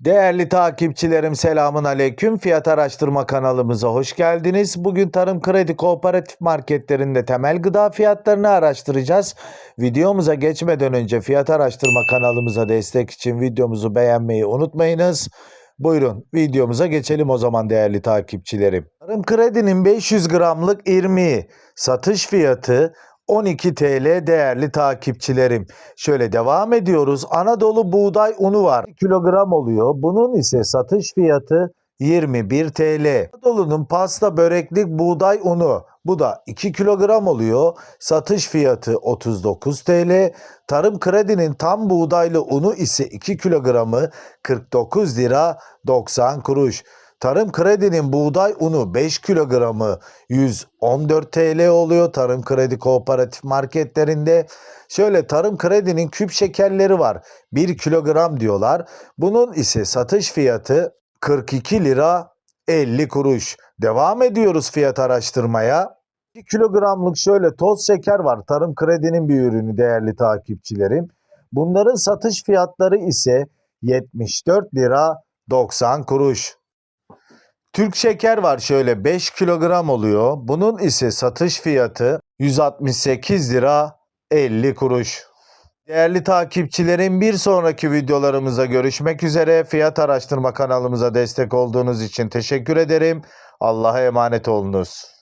Değerli takipçilerim selamun aleyküm. Fiyat araştırma kanalımıza hoş geldiniz. Bugün tarım kredi kooperatif marketlerinde temel gıda fiyatlarını araştıracağız. Videomuza geçmeden önce fiyat araştırma kanalımıza destek için videomuzu beğenmeyi unutmayınız. Buyurun videomuza geçelim o zaman değerli takipçilerim. Tarım kredinin 500 gramlık irmiği satış fiyatı 12 TL değerli takipçilerim. Şöyle devam ediyoruz. Anadolu buğday unu var. 1 kilogram oluyor. Bunun ise satış fiyatı 21 TL. Anadolu'nun pasta böreklik buğday unu. Bu da 2 kilogram oluyor. Satış fiyatı 39 TL. Tarım kredinin tam buğdaylı unu ise 2 kilogramı 49 lira 90 kuruş. Tarım Kredi'nin buğday unu 5 kilogramı 114 TL oluyor Tarım Kredi kooperatif marketlerinde. Şöyle Tarım Kredi'nin küp şekerleri var. 1 kilogram diyorlar. Bunun ise satış fiyatı 42 lira 50 kuruş. Devam ediyoruz fiyat araştırmaya. 2 kilogramlık şöyle toz şeker var. Tarım Kredi'nin bir ürünü değerli takipçilerim. Bunların satış fiyatları ise 74 lira 90 kuruş. Türk şeker var şöyle 5 kilogram oluyor. Bunun ise satış fiyatı 168 lira 50 kuruş. Değerli takipçilerim bir sonraki videolarımıza görüşmek üzere. Fiyat araştırma kanalımıza destek olduğunuz için teşekkür ederim. Allah'a emanet olunuz.